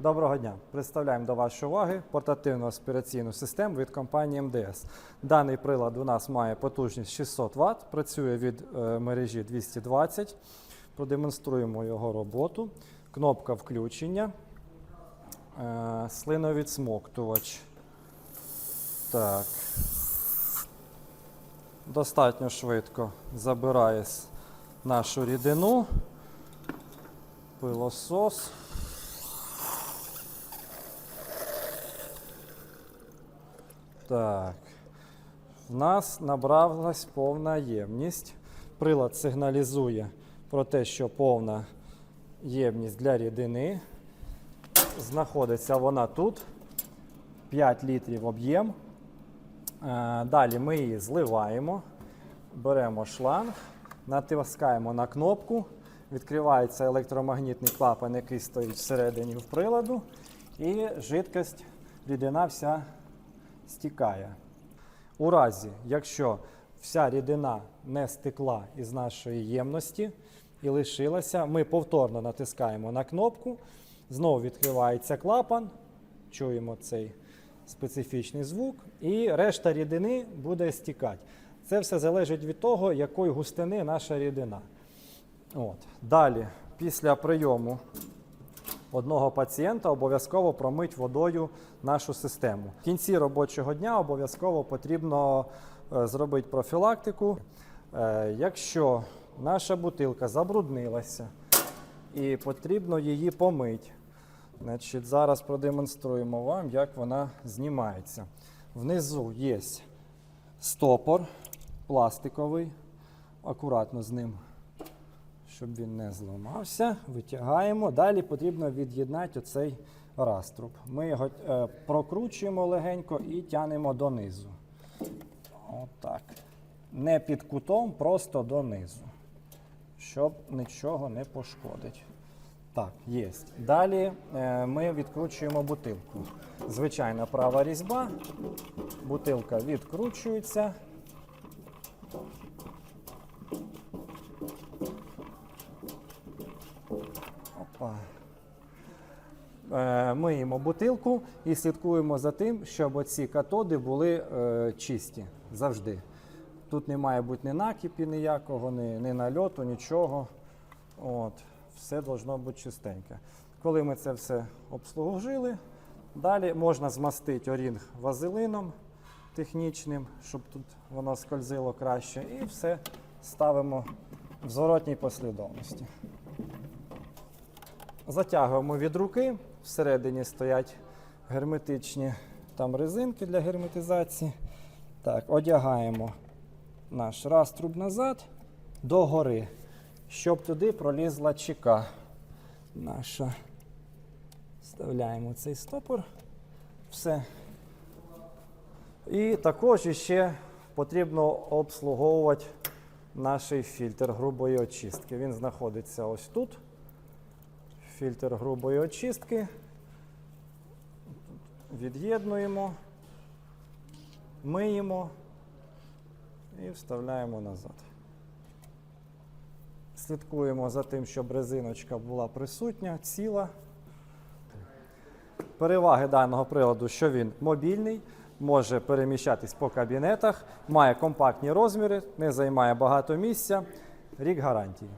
Доброго дня! Представляємо до вашої уваги портативну аспіраційну систему від компанії МДС. Даний прилад у нас має потужність 600 Вт, працює від е, мережі 220. Продемонструємо його роботу. Кнопка включення, е, слиновідсмоктувач. Так. Достатньо швидко забирає нашу рідину. Пилосос. Так. В нас набралась повна ємність. Прилад сигналізує про те, що повна ємність для рідини. Знаходиться вона тут. 5 літрів об'єм. Е, Далі ми її зливаємо, беремо шланг, натискаємо на кнопку, відкривається електромагнітний клапан, який стоїть всередині в приладу, і жидкость, рідина вся стікає. У разі, якщо вся рідина не стекла із нашої ємності і лишилася, ми повторно натискаємо на кнопку, знову відкривається клапан, чуємо цей специфічний звук, і решта рідини буде стікати. Це все залежить від того, якої густини наша рідина. От. Далі, після прийому одного пацієнта обов'язково промить водою нашу систему. В кінці робочого дня обов'язково потрібно е, зробити профілактику. Е, якщо наша бутилка забруднилася і потрібно її помити, значить, зараз продемонструємо вам, як вона знімається. Внизу є стопор пластиковий, акуратно з ним щоб він не зламався. Витягаємо. Далі потрібно від'єднати оцей раструб. Ми його е, прокручуємо легенько і тянемо донизу. Отак. Не під кутом, просто донизу. Щоб нічого не пошкодить. Так, є. Далі е, ми відкручуємо бутилку. Звичайна права різьба. Бутилка відкручується. Опа. Е, Миємо бутилку і слідкуємо за тим, щоб оці катоди були е, чисті завжди. Тут не має бути ні накипі ніякого, ні, ні нальоту, нічого. От. Все должно бути чистеньке. Коли ми це все обслужили, далі можна змастити орінг вазелином технічним, щоб тут воно скользило краще. І все ставимо в зворотній послідовності. Затягуємо від руки. Всередині стоять герметичні там резинки для герметизації. Так, одягаємо наш раструб назад догори, щоб туди пролізла чека наша. Вставляємо цей стопор. Все. І також ще потрібно обслуговувати наш фільтр грубої очистки. Він знаходиться ось тут фільтр грубої очистки. Від'єднуємо, миємо і вставляємо назад. Слідкуємо за тим, щоб резиночка була присутня, ціла. Переваги даного приладу, що він мобільний, може переміщатись по кабінетах, має компактні розміри, не займає багато місця. Рік гарантії.